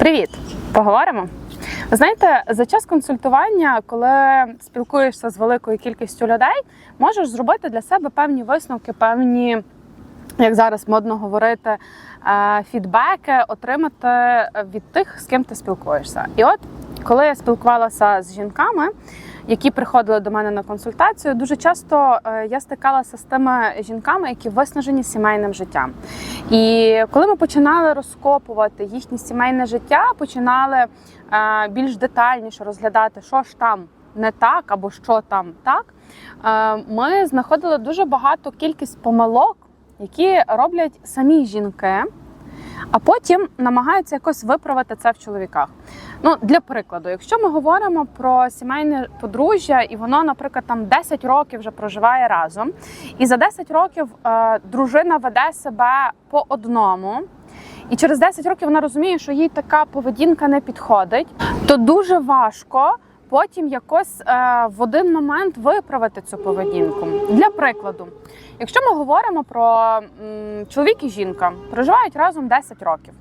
Привіт! Поговоримо. Знаєте, за час консультування, коли спілкуєшся з великою кількістю людей, можеш зробити для себе певні висновки, певні, як зараз модно говорити, е, фідбеки отримати від тих, з ким ти спілкуєшся. І от коли я спілкувалася з жінками, які приходили до мене на консультацію, дуже часто е, я стикалася з тими жінками, які виснажені сімейним життям. І коли ми починали розкопувати їхнє сімейне життя, починали е, більш детальніше розглядати, що ж там не так або що там так, е, ми знаходили дуже багато кількість помилок, які роблять самі жінки. А потім намагаються якось виправити це в чоловіках. Ну, для прикладу, якщо ми говоримо про сімейне подружжя, і воно, наприклад, там 10 років вже проживає разом, і за 10 років е, дружина веде себе по одному. І через 10 років вона розуміє, що їй така поведінка не підходить, то дуже важко потім якось е, в один момент виправити цю поведінку. Для прикладу, якщо ми говоримо про чоловік і жінка, проживають разом 10 років.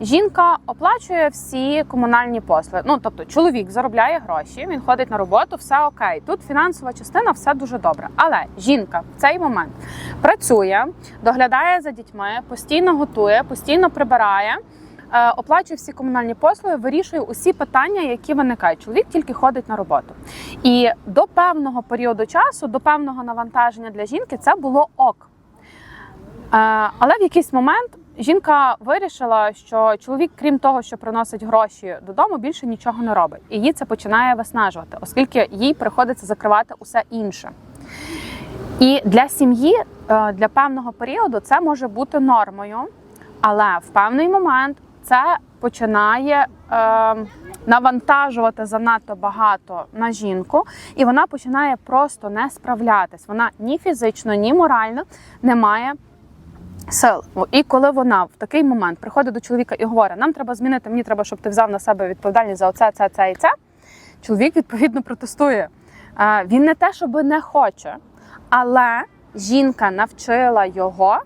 Жінка оплачує всі комунальні послуги. Ну тобто, чоловік заробляє гроші, він ходить на роботу, все окей. Тут фінансова частина, все дуже добре. Але жінка в цей момент працює, доглядає за дітьми, постійно готує, постійно прибирає. Е, Оплачує всі комунальні послуги, вирішує усі питання, які виникають. Чоловік тільки ходить на роботу. І до певного періоду часу, до певного навантаження для жінки, це було ок. Е, Але в якийсь момент жінка вирішила, що чоловік, крім того, що приносить гроші додому, більше нічого не робить. І її це починає виснажувати, оскільки їй приходиться закривати усе інше. І для сім'ї е, для певного періоду це може бути нормою, але в певний момент це починає е, навантажувати занадто багато на жінку, і вона починає просто не справлятись. Вона ні фізично, ні морально не має сил. І коли вона в такий момент приходить до чоловіка і говорить: нам треба змінити, мені треба, щоб ти взяв на себе відповідальність за оце, це, це і це. Чоловік відповідно протестує. Е, Він не те, щоб не хоче, але жінка навчила його.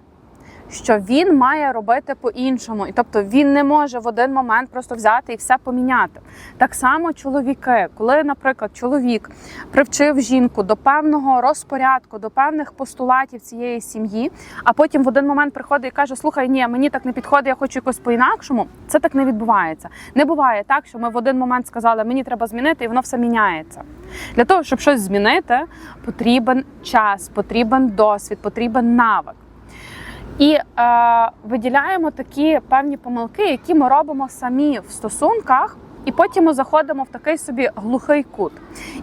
Що він має робити по-іншому, і тобто він не може в один момент просто взяти і все поміняти. Так само чоловіки, коли, наприклад, чоловік привчив жінку до певного розпорядку, до певних постулатів цієї сім'ї, а потім в один момент приходить і каже: Слухай, ні, мені так не підходить, я хочу якось по-інакшому. Це так не відбувається. Не буває так, що ми в один момент сказали, мені треба змінити, і воно все міняється. Для того, щоб щось змінити, потрібен час, потрібен досвід, потрібен навик. І е, виділяємо такі певні помилки, які ми робимо самі в стосунках, і потім ми заходимо в такий собі глухий кут.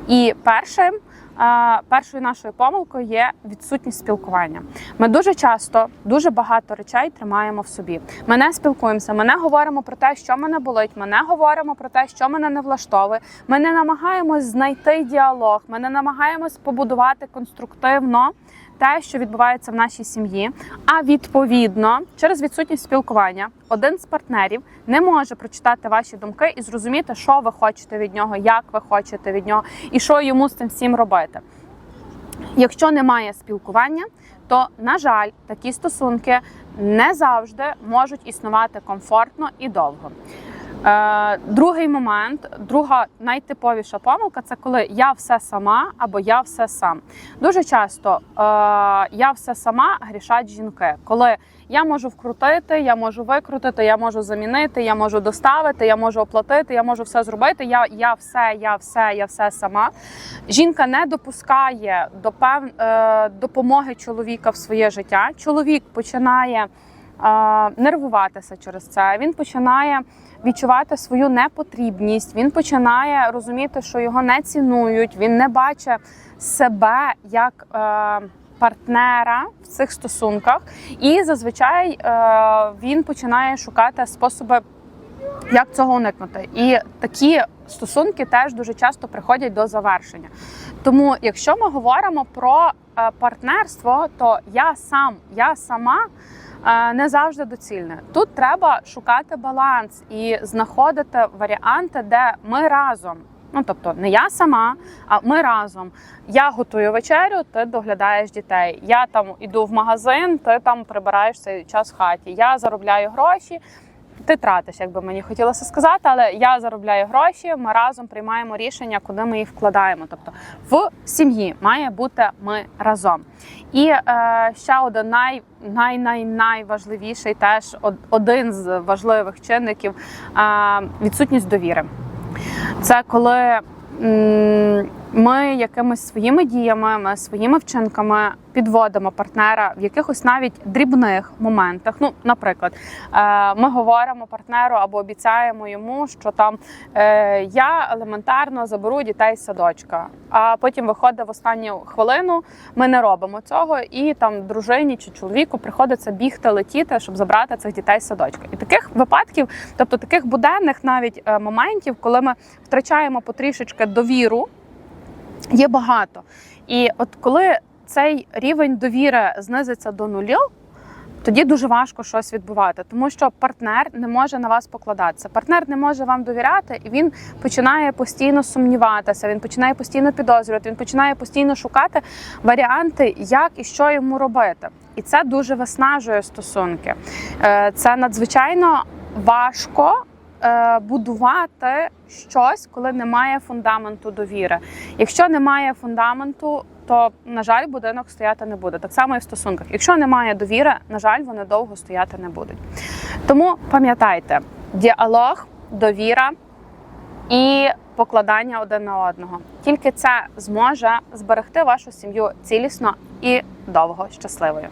І першим, е, першою нашою помилкою є відсутність спілкування. Ми дуже часто дуже багато речей тримаємо в собі. Ми не спілкуємося, ми не говоримо про те, що мене болить, ми не говоримо про те, що мене не влаштовує. Ми не намагаємось знайти діалог, ми не намагаємось побудувати конструктивно те, що відбувається в нашій сім'ї. А відповідно, через відсутність спілкування, один з партнерів не може прочитати ваші думки і зрозуміти, що ви хочете від нього, як ви хочете від нього, і що йому з цим всім робити. Якщо немає спілкування, то на жаль, такі стосунки не завжди можуть існувати комфортно і довго. Е, другий момент, друга найтиповіша помилка це коли я все сама або я все сам. Дуже часто е, я все сама грішать жінки, коли я можу вкрутити, я можу викрутити, я можу замінити, я можу доставити, я можу оплатити, я можу все зробити. Я, я все, я все, я все сама. Жінка не допускає до пев... е, допомоги чоловіка в своє життя. Чоловік починає нервуватися через це. Він починає відчувати свою непотрібність. Він починає розуміти, що його не цінують. Він не бачить себе як е, партнера в цих стосунках, і зазвичай е, він починає шукати способи. Як цього уникнути? І такі стосунки теж дуже часто приходять до завершення. Тому, якщо ми говоримо про е, партнерство, то я сам, я сама е, не завжди доцільне. Тут треба шукати баланс і знаходити варіанти, де ми разом. Ну, тобто, не я сама, а ми разом. Я готую вечерю, ти доглядаєш дітей. Я там іду в магазин, ти там прибираєш цей час в хаті. Я заробляю гроші, ти тратиш, як би мені хотілося сказати, але я заробляю гроші. Ми разом приймаємо рішення, куди ми їх вкладаємо. Тобто в сім'ї має бути ми разом. І е, ще один най, най, най, найважливіший, теж один з важливих чинників е, відсутність довіри. Це коли м, ми якимись своїми діями, ми своїми вчинками підводимо партнера в якихось навіть дрібних моментах. Ну, наприклад, е, ми говоримо партнеру або обіцяємо йому, що там е, я елементарно заберу дітей з садочка, а потім виходить в останню хвилину. Ми не робимо цього, і там дружині чи чоловіку приходиться бігти, летіти, щоб забрати цих дітей з садочка. І таких випадків, тобто таких буденних навіть е, моментів, коли ми втрачаємо потрішечки довіру, є багато. І от коли цей рівень довіри знизиться до нулів, тоді дуже важко щось відбувати, тому що партнер не може на вас покладатися. Партнер не може вам довіряти, і він починає постійно сумніватися. Він починає постійно підозрювати. Він починає постійно шукати варіанти, як і що йому робити. І це дуже виснажує стосунки. Е, Це надзвичайно важко. Е, Будувати щось, коли немає фундаменту довіри. Якщо немає фундаменту, то на жаль, будинок стояти не буде. Так само і в стосунках. Якщо немає довіри, на жаль, вони довго стояти не будуть. Тому пам'ятайте, діалог, довіра і покладання один на одного. Тільки це зможе зберегти вашу сім'ю цілісно і довго щасливою.